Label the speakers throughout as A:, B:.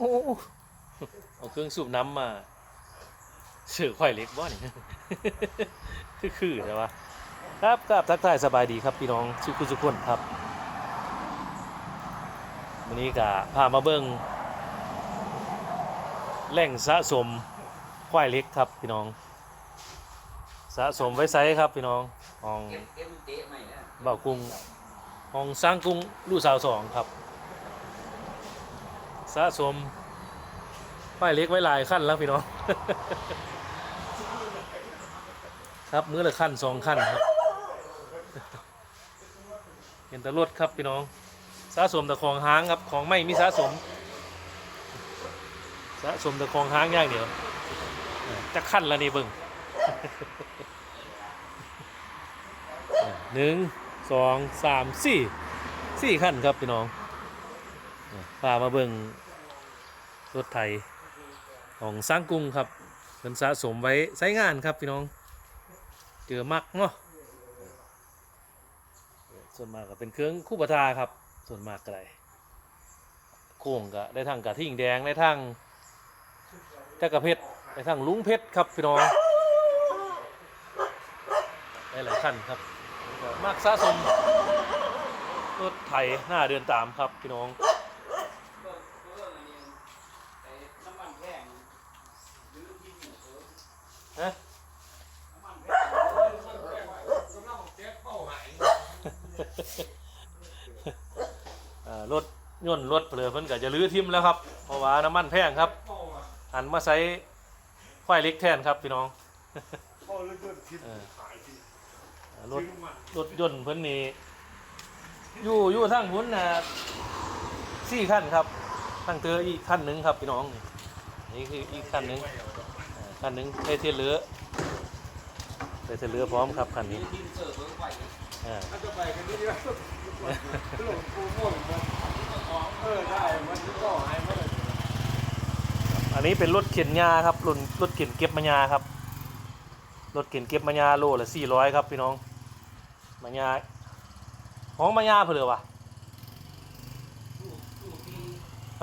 A: โอ้เอาเครื่องสูบน้ำมาสื่อควายเล็กบ่นี่คือคือแต่ว่าครับครับทักทายสบายดีครับพี่น้องสุขุสุขคนครับวันนี้ก็พามาเบิ่งแหล่งสะสมควายเล็กครับพี่น้อง สะสมไว้ไซครับพี่น้องของ
B: เก็บเก็บมันเตะใหม่นะ
A: บ่าวกรุงของสร้างกรุงลู่สาวสองครับ สะสมป้ายเล็กไว้ลายขั้นแล้วพี่น้อง ครับมื้อละขั้นสองขั้นครับเห็นแต่รถครับพี่น้องสะสมแต่ของห้างครับของไม่มีสะสมสะสมแต่ของห้างอย่างเดียวจะขั้นละนี่เบิ่งหนึ่งสองสามสี่สี่ขั้นครับพี่น้อง พามาเบิ่งรถไทยของสร้างกรุงครับเป็นสะสมไว้ใช้งานครับพี่น้อง เจอมักเนาะส่วนมากก็เป็นเครื่องคู่ปทาครับ ส่วนมากก็ได้โค้งก็ได้ทั้งกระทิ่งแดงได้ทั้งจักระเพชรได้ทั้งลุงเพชรครับพี่น้องได้หลายขั้นครับมากสะสมรถไถหน้าเดินตามครับพี่น้อง
B: เบิ่งเบิ่งอันนี้ไอ้น้ำมันแพงหรือที่นี่เออ
A: ฮะ
B: น้ำมันแพงน้ำมันแพงกำลังเจ็บเป้าหาย
A: อ่า รถย่นรถเปลือเพิ่นก็จะลื้อทิมแล้วครับ เพราะว่าน้ำมันแพงครับ
B: อะ
A: หันมาใช้ควายเล็กแทนครับพี่น้อง
C: โอ้รถยนต์ทิพย์
A: เออ
C: ขายที่
A: อ่ารถ
C: ซื้อมา
A: รถยนต์เพิ่นนี่อยู่อยู่ทั้งหุ้นนะสี่ขั้นครับทั้งเตออีกขั้นหนึ่งครับพี่น้องนี่คืออีกขั้นหนึ่งขั้นหนึ่งใช้เทเรือใช้เทเรือพร้อมครับขั้นนี้อ่า
C: ถ้าจะไปกันนี่เดียวงปูม่วงมันเออได้มันก็หายมาเลย
A: อันนี้เป็นรถเข็นยาครับรุ่นรถเข็นเก็บมายาครับรถเข็นเก็บมายาโลละสี่ร้อยครับพี่น้องมายาห้องมายาเพื่อวะ
B: ลูกลูกที่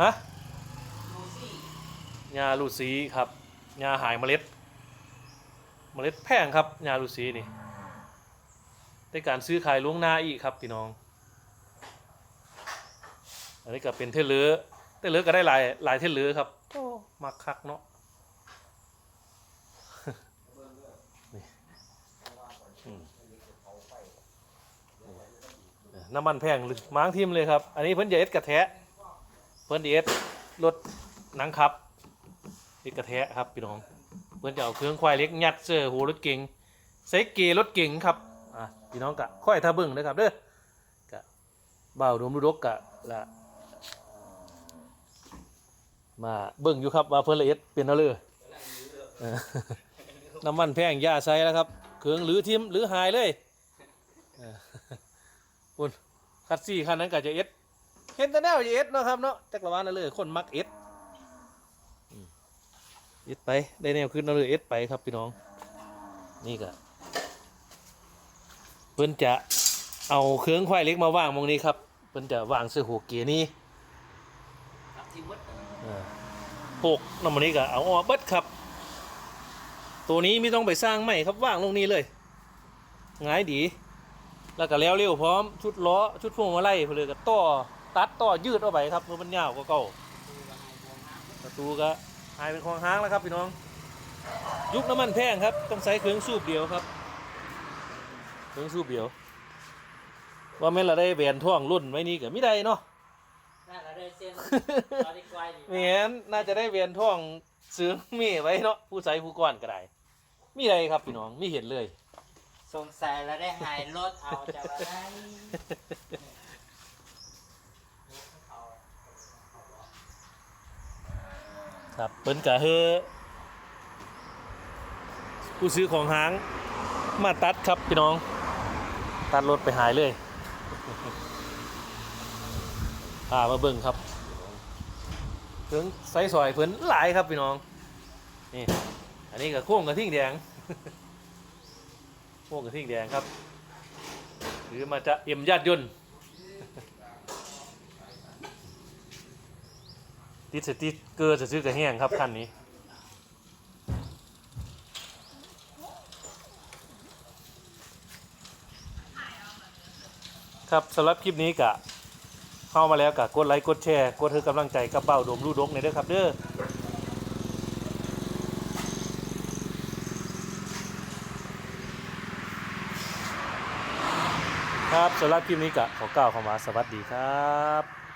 A: ฮะยาลูซีครับยาหายเมล็ด เมล็ดแพงครับยาลูซีนี่ได้การซื้อขายล่วงหน้าอีกครับพี่น้อง อันนี้ก็เป็นเทเลอร์เทเลอร์ก็ได้หลายหลายเทเลอร์ครับโอ้มักคักเนาะ
B: เบิ่งเด้อ
A: อืมน้ำมันแพงหรือม้างทิมเลยครับ อันนี้เพิ่นจะเอ็ดกระแทะเพิ่นจะเอ็ดรถหนังขับเอ็ดกระแทะครับพี่น้องเพิ่นจะเอาเครื่องควายเล็กยัดเสื้อหัวรถเก๋งใส่เกรถเก๋งครับอะพี่น้องกะค่อยท่าเบิ่งเลยครับเด้อกะเบาวดมรุดกกะละ มาเบิ่งอยู่ครับว่าเพิ่นละเอ็ดเป็นเอาเลยน้ำมันแพงย่าใส่แล้วครับเครื่องหรือทิมหรือหายเลยคุณคัดซี่คันนั้นก็จะเอ็ดเห็นแต่แนวจะเอ็ดเนาะครับเนาะจักรวาลนั่นเลยคนมักเอ็ดเอ็ดไปได้แนวขึ้นนั่นเลยเอ็ดไปครับพี่น้อง นี่ก็เพิ่นจะเอาเครื่องควายเล็กมาว่างมองนี้ครับเพิ่นจะวางเสื้อหัวเกียร์นี้
B: ที่มด
A: พวกน้ำมันนี้ก็เอาออกเบิดครับ ตัวนี้ไม่ต้องไปสร้างใหม่ครับว่างลงนี้เลยง่ายดี แล้วก็แล้วเร็วพร้อมชุดล้อชุดพวงมาลัยเพนเลยก็ต่อตัดต่อยืดออกไปครับเพื่อมันยาวกว่าเก่า
B: ดูว่า
A: ประตูก็หายเป็นคลองห้างแล้วครับพี่น้อง ยุคน้ำมันแพงครับ ต้องใช้เครื่องสูบเดียวครับ เครื่องสูบเดียว ว่าแม่นเราได้แหวนท่องรุ่นไว้นี่ก็ไม่ได้เนาะ
B: น่าจะได้เส้นตอนนี้ไกลดี
A: แม่นน่าจะได้แหวนท่องซื้อมีไว้เนาะผู้ใส่ผู้ก่อนก็ได้มีไรครับพี่น้องไม่เห็นเลย
B: สงสัยแล้วได้หายรถเอาจากอะไร
A: ครับเปิ้นกะเฮอผู้ซื้อของห้างมาตัดครับพี่น้อง ตัดรถไปหายเลย พามาเบิ่งครับเครื่งไซสอยเพิ่นหลายครับพี่น้องนี่อันนี้ก็โค้งกระทิ่งแดงโค้งกระทิ่งแดงครับ หรือมาจะเอ็มญาติยนติดสติกเกอร์ซื้อกระแห้งครับคันนี้ครับสำหรับคลิปนี้กะ เข้ามาแล้วก็กดไลค์กดแชร์กดให้กำลังใจกับเบ้าโดมลูดกในอยเด้อครับเด้อครับสำหรับคลิปนี้ก็ขอกล่าวคำว่าสวัสดีครับ